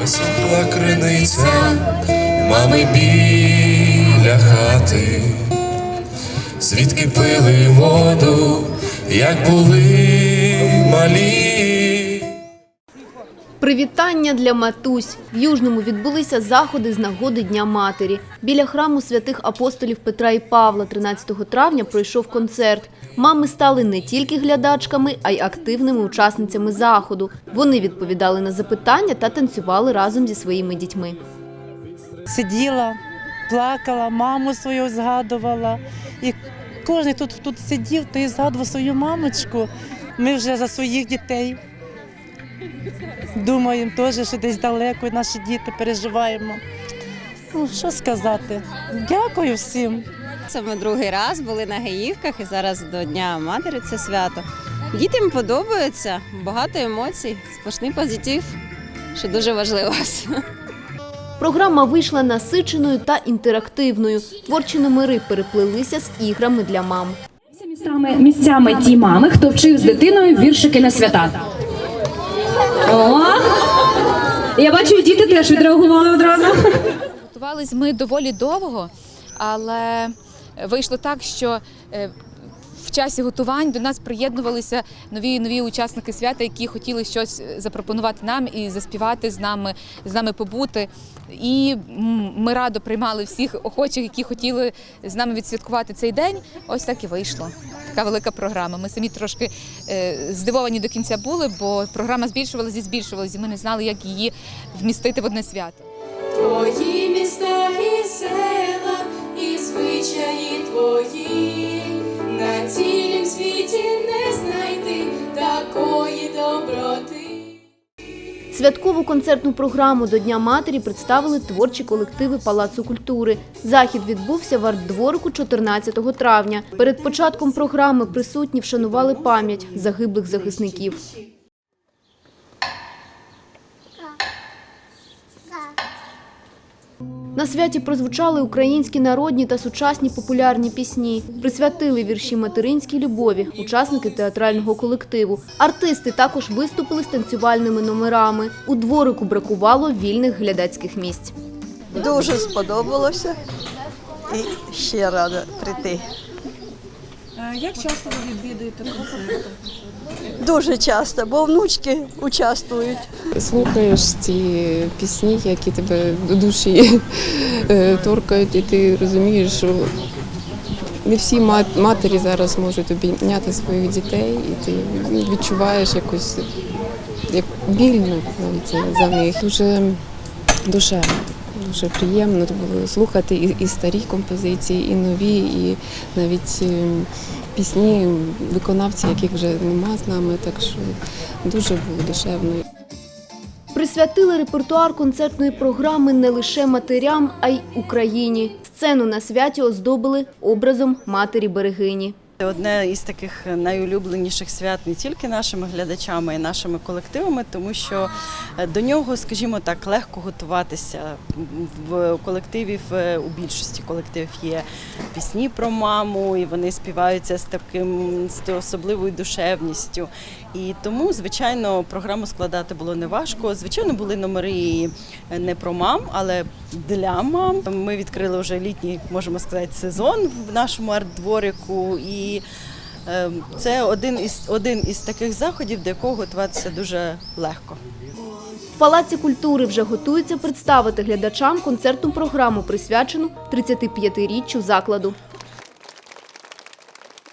Висохла криниця, мами біля хати, звідки пили воду, як були малі. Привітання для матусь. В Южному відбулися заходи з нагоди Дня матері. Біля храму святих апостолів Петра і Павла 13 травня пройшов концерт. Мами стали не тільки глядачками, а й активними учасницями заходу. Вони відповідали на запитання та танцювали разом зі своїми дітьми. сиділа, плакала, маму свою згадувала. І кожен тут, тут сидів, той згадував свою мамочку. Ми вже за своїх дітей думаємо теж, що десь далеко наші діти переживаємо. Ну, що сказати? Дякую всім. Це ми другий раз були на Гаївках і зараз до Дня матері це свято. Дітям подобається, багато емоцій, сплошний позитив, що дуже важливо. Програма вийшла насиченою та інтерактивною. Творчі номери переплелися з іграми для мам. Містами, місцями ті мами, хто вчив з дитиною віршики на свята. Я бачу, діти теж відреагували одразу. Готувались ми доволі довго, але вийшло так, що е, в часі готувань до нас приєднувалися нові нові учасники свята, які хотіли щось запропонувати нам і заспівати з нами, з нами побути. І ми радо приймали всіх охочих, які хотіли з нами відсвяткувати цей день. Ось так і вийшло. Така велика програма. Ми самі трошки е, здивовані до кінця були, бо програма збільшувалася і збільшувалася, і ми не знали, як її вмістити в одне свято. Твої міста і села, і звичаї твої, доброти. Святкову концертну програму до Дня матері представили творчі колективи Палацу культури. Захід відбувся в арт-дворику 14 травня. Перед початком програми присутні вшанували пам'ять загиблих захисників. На святі прозвучали українські народні та сучасні популярні пісні. Присвятили вірші материнській любові, учасники театрального колективу. Артисти також виступили з танцювальними номерами. У дворику бракувало вільних глядацьких місць. Дуже сподобалося і ще рада прийти. Як часто ви відвідуєте концерти? Дуже часто, бо внучки участвують. слухаєш ці пісні, які тебе до душі е, торкають, і ти розумієш, що не всі матері зараз можуть обійняти своїх дітей, і ти відчуваєш якусь як більно навіть за них. Дуже душевно, дуже приємно було слухати і, і старі композиції, і нові, і навіть е, пісні виконавців, яких вже нема з нами, так що дуже було душевно. Присвятили репертуар концертної програми не лише матерям, а й Україні. Сцену на святі оздобили образом матері берегині. Це Одне із таких найулюбленіших свят не тільки нашими глядачами, й нашими колективами, тому що е, до нього, скажімо так, легко готуватися. В колективів у більшості колективів є пісні про маму, і вони співаються з таким з особливою душевністю. І тому, звичайно, програму складати було неважко. Звичайно, були номери і не про мам, але для мам. Ми відкрили вже літній, можемо сказати, сезон в нашому арт-дворику. І е, це один із один із таких заходів, до якого готуватися дуже легко. В Палаці культури вже готуються представити глядачам концертну програму, присвячену 35-річчю закладу.